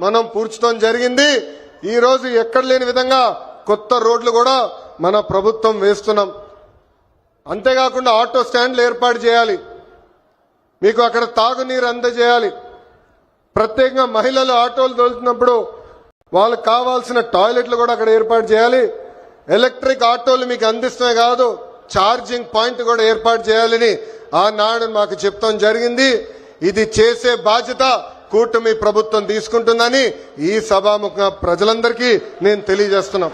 మనం పూడ్చడం జరిగింది. ఈ రోజు ఎక్కడ లేని విధంగా కొత్త రోడ్లు కూడా మన ప్రభుత్వం వేస్తున్నాం. అంతేకాకుండా ఆటో స్టాండ్లు ఏర్పాటు చేయాలి. మీకు అక్కడ తాగునీరు అందజేయాలి. ప్రత్యేకంగా మహిళలు ఆటోలు తోలుతున్నప్పుడు వాళ్ళకి కావాల్సిన టాయిలెట్లు కూడా అక్కడ ఏర్పాటు చేయాలి. ఎలక్ట్రిక్ ఆటోలు మీకు అందిస్తమే కాదు ఛార్జింగ్ పాయింట్ కూడా ఏర్పాటు చేయాలని ఆనాడు మాకు చెప్తాం జరిగింది. ఇది చేసే బాధ్యత. కూటమి ప్రభుత్వం తీసుకుంటుందని ఈ సభాముఖ ప్రజలందరికీ నేను తెలియజేస్తున్నాం.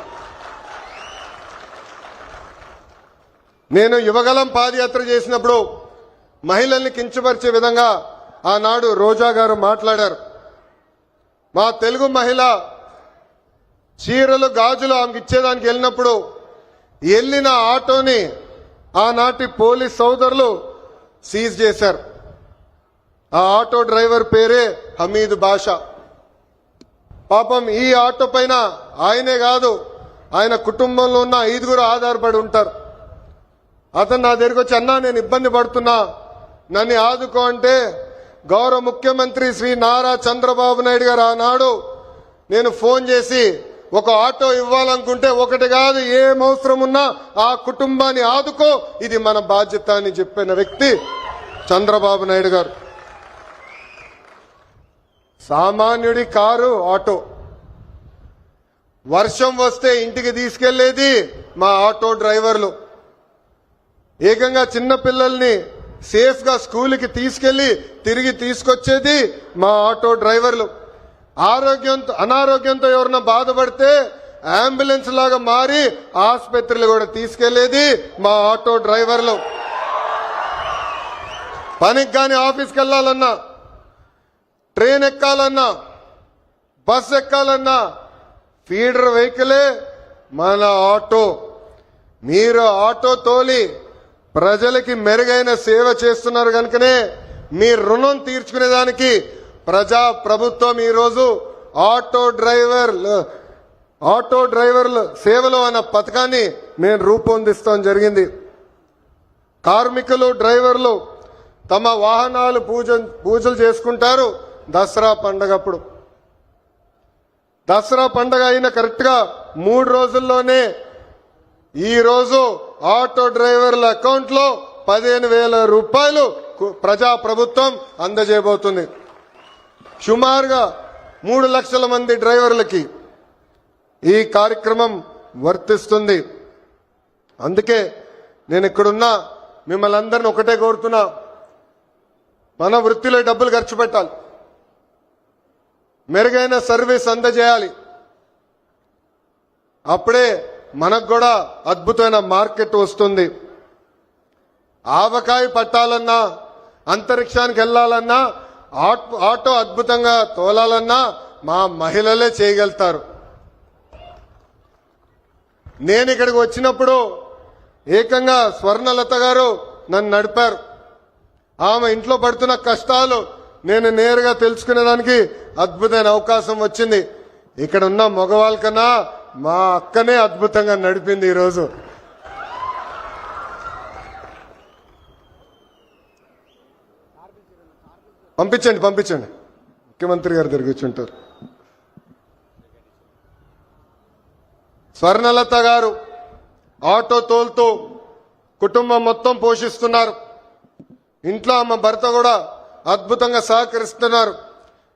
నేను యువగలం పాదయాత్ర చేసినప్పుడు మహిళల్ని కించపరిచే విధంగా ఆనాడు రోజా గారు మాట్లాడారు. మా తెలుగు మహిళ చీరలు గాజులు ఆమెకి ఇచ్చేదానికి వెళ్ళినప్పుడు వెళ్ళిన ఆటోని ఆనాటి పోలీస్ సోదరులు సీజ్ చేశారు. ఆ ఆటో డ్రైవర్ పేరే హమీద్ బాషా. పాపం ఈ ఆటో పైన ఆయనే కాదు ఆయన కుటుంబంలో ఉన్న ఐదుగురు ఆధారపడి ఉంటారు. అతను నా దగ్గరికి వచ్చి అన్నా నేను ఇబ్బంది పడుతున్నా. నన్ను ఆదుకో అంటే గౌరవ ముఖ్యమంత్రి శ్రీ నారా చంద్రబాబు నాయుడు గారు ఆనాడు నేను ఫోన్ చేసి ఒక ఆటో ఇవ్వాలనుకుంటే ఒకటి కాదు ఏం అవసరం ఉన్నా ఆ కుటుంబాన్ని ఆదుకో. ఇది మన బాధ్యత అని చెప్పిన వ్యక్తి చంద్రబాబు నాయుడు గారు. సామాన్యుడి కారు ఆటో. వర్షం వస్తే ఇంటికి తీసుకెళ్ళేది మా ఆటో డ్రైవర్లు. ఏకంగా చిన్న పిల్లల్ని సేఫ్గా స్కూల్కి తీసుకెళ్ళి తిరిగి తీసుకొచ్చేది మా ఆటో డ్రైవర్లు. ఆరోగ్యంతో అనారోగ్యంతో ఎవరన్నా బాధపడితే అంబులెన్స్ లాగా మారి ఆసుపత్రులు కూడా తీసుకెళ్ళేది మా ఆటో డ్రైవర్లు. పనికి కానీ ఆఫీస్కి వెళ్ళాలన్నా ట్రైన్ ఎక్కాలన్నా బస్ ఎక్కాలన్నా ఫీడర్ వెహికలే మన ఆటో. మీరు ఆటో తోలి ప్రజలకి మెరుగైన సేవ చేస్తున్నారు కనుకనే మీ రుణం తీర్చుకునేదానికి ప్రజా ప్రభుత్వం ఈరోజు ఆటో డ్రైవర్ ఆటో డ్రైవర్ల సేవలు అన్న పథకాన్ని మేము రూపొందిస్తాం జరిగింది. కార్మికులు డ్రైవర్లు తమ వాహనాలు పూజ పూజలు చేసుకుంటారు. దసరా పండగప్పుడు దసరా పండగ అయిన కరెక్ట్గా మూడు రోజుల్లోనే ఈ రోజు ఆటో డ్రైవర్ల అకౌంట్లో పదిహేను వేల రూపాయలు ప్రజా ప్రభుత్వం అందజేయబోతుంది. సుమారుగా మూడు లక్షల మంది డ్రైవర్లకి ఈ కార్యక్రమం వర్తిస్తుంది. అందుకే నేను ఇక్కడున్నా మిమ్మల్ని అందరిని ఒకటే కోరుతున్నా. మన వృత్తిలో డబ్బులు ఖర్చు పెట్టాలి. మెరుగైన సర్వీస్ అందజేయాలి. అప్పుడే మనకు కూడా అద్భుతమైన మార్కెట్ వస్తుంది. ఆవకాయ పట్టాలన్నా అంతరిక్షానికి వెళ్ళాలన్నా ఆట్- ఆటో అద్భుతంగా తోలాలన్నా మా మహిళలే చేయగలుగుతారు. నేను ఇక్కడికి వచ్చినప్పుడు ఏకంగా స్వర్ణలత గారు నన్ను నడిపారు. ఆమె ఇంట్లో పడుతున్న కష్టాలు నేను నేరుగా తెలుసుకునేదానికి అద్భుతమైన అవకాశం వచ్చింది. ఇక్కడ ఉన్న మగవాళ్ళ కన్నా మా అక్కనే అద్భుతంగా నడిపింది ఈరోజు. పంపించండి పంపించండి. ముఖ్యమంత్రి గారు దగ్గర కూర్చుంటారు స్వర్ణలత గారు ఆటో తోలుతూ కుటుంబం మొత్తం పోషిస్తున్నారు. ఇంట్లో ఆమె భర్త కూడా అద్భుతంగా సహకరిస్తున్నారు.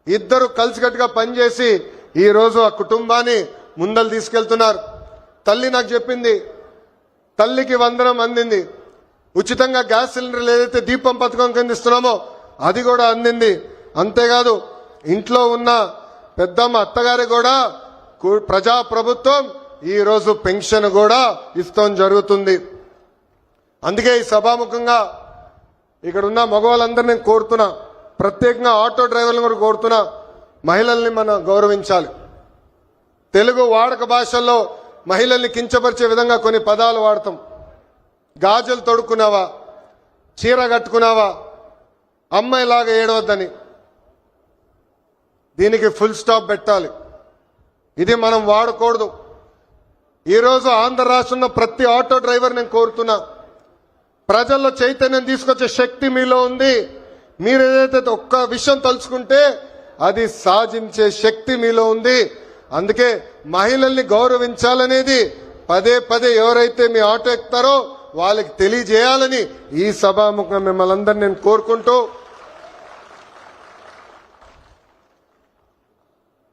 ఇద్దరు కలిసికట్టుగా పనిచేసి ఈరోజు ఆ కుటుంబాన్ని ముందలు తీసుకెళ్తున్నారు. తల్లి నాకు చెప్పింది తల్లికి వందనం అందింది. ఉచితంగా గ్యాస్ సిలిండర్లు ఏదైతే దీపం పథకం కింద ఇస్తున్నామో అది కూడా అందింది. అంతేకాదు ఇంట్లో ఉన్న పెద్దమ్మ అత్తగారి కూడా ప్రజా ప్రభుత్వం ఈరోజు పెన్షన్ కూడా ఇస్తాం జరుగుతుంది. అందుకే ఈ సభాముఖంగా ఇక్కడ ఉన్న మగవాళ్ళందరినీ నేను కోరుతున్నా. ప్రత్యేకంగా ఆటో డ్రైవర్లను కూడా కోరుతున్నా. మహిళల్ని మనం గౌరవించాలి. తెలుగు వాడక భాషల్లో మహిళల్ని కించపరిచే విధంగా కొన్ని పదాలు వాడతాం. గాజులు తొడుక్కున్నావా? చీర కట్టుకున్నావా? అమ్మాయిలాగా ఏడవద్దని. దీనికి ఫుల్ స్టాప్ పెట్టాలి. ఇది మనం వాడకూడదు. ఈరోజు ఆంధ్ర రాష్ట్రంలో ప్రతి ఆటో డ్రైవర్ నేను కోరుతున్నా. ప్రజల్లో చైతన్యం తీసుకొచ్చే శక్తి మీలో ఉంది. మీరు ఏదైతే ఒక్క విషయం తలుచుకుంటే అది సాధించే శక్తి మీలో ఉంది. అందుకే మహిళల్ని గౌరవించాలనేది పదే పదే ఎవరైతే మీ ఆటో ఎక్కుతారో వాళ్ళకి తెలియజేయాలని ఈ సభాముఖం మిమ్మల్ని అందరినీ నేను కోరుకుంటూ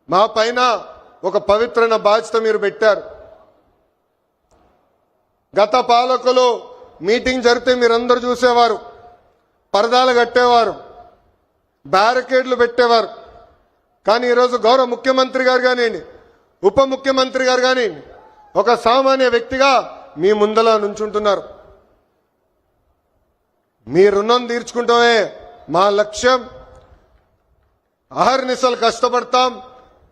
మా పైన ఒక పవిత్రమైన బాధ్యత మీరు పెట్టారు. గత పాలకులు మీటింగ్ జరిగితే మీరందరూ చూసేవారు. పరదాలు కట్టేవారు. బ్యారికేడ్లు పెట్టేవారు. కానీ ఈరోజు గౌరవ ముఖ్యమంత్రి గారు కానివ్వండి ఉప ముఖ్యమంత్రి గారు కానివ్వండి ఒక సామాన్య వ్యక్తిగా మీ ముందల నుంచుంటున్నారు. మీ రుణం తీర్చుకుంటామే మా లక్ష్యం. అహర్నిశలు కష్టపడతాం.